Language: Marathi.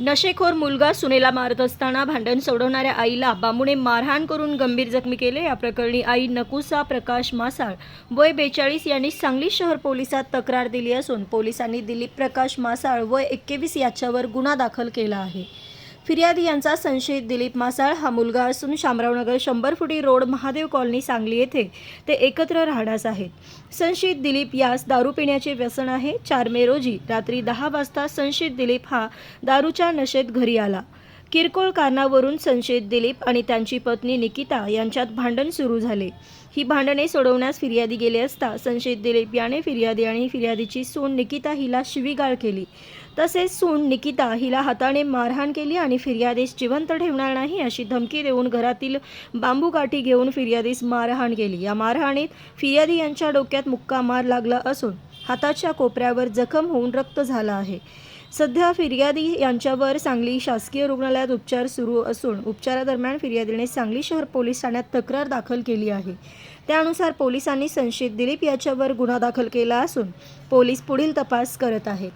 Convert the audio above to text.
नशेखोर मुलगा सुनेला मारत असताना भांडण सोडवणाऱ्या आईला बांबूने मारहाण करून गंभीर जखमी केले. या प्रकरणी आई नकुसा प्रकाश मासाळ वय बेचाळीस यांनी सांगली शहर पोलिसात तक्रार दिली असून पोलिसांनी दिलीप प्रकाश मासाळ वय एक्केवीस याच्यावर गुन्हा दाखल केला आहे. फिर्यादी यांचा संशयित दिलीप मासाळ हा मुलगा असून शामरावनगर शंभर फुटी रोड महादेव कॉलनी सांगली येथे ते एकत्र राहण्यास आहेत. संशयित दिलीप यास दारू पिण्याचे व्यसन आहे. चार मे रोजी रात्री दहा वाजता संशयित दिलीप हा दारूच्या नशेत घरी आला. किरकोळ कारणावरून संशयित दिलीप आणि त्यांची पत्नी निकिता यांच्यात भांडण सुरू झाले. ही भांडणे सोडवण्यास फिर्यादी गेले असता संशयित दिलीप याने फिर्यादी आणि फिर्यादीची सून निकिता हिला शिवीगाळ केली. तसेच सून निकिता हिला हाताने मारहाण केली आणि फिर्यादीस जिवंत ठेवणार नाही अशी धमकी देऊन घरातील बांबू काठी घेऊन फिर्यादीस मारहाण केली. या मारहाणीत फिर्यादी यांच्या डोक्यात मुक्का मार लागला असून हाताच्या कोपऱ्यावर जखम होऊन रक्त झाला आहे. सध्या फिर्यादी यांच्यावर सांगली शासकीय रुग्णालयात उपचार सुरू असून उपचारादरम्यान फिर्यादीने सांगली शहर पोलीस ठाण्यात तक्रार दाखल केली आहे. त्यानुसार पोलिसांनी संशयित दिलीप याच्यावर गुन्हा दाखल केला असून पोलीस पुढील तपास करत आहेत.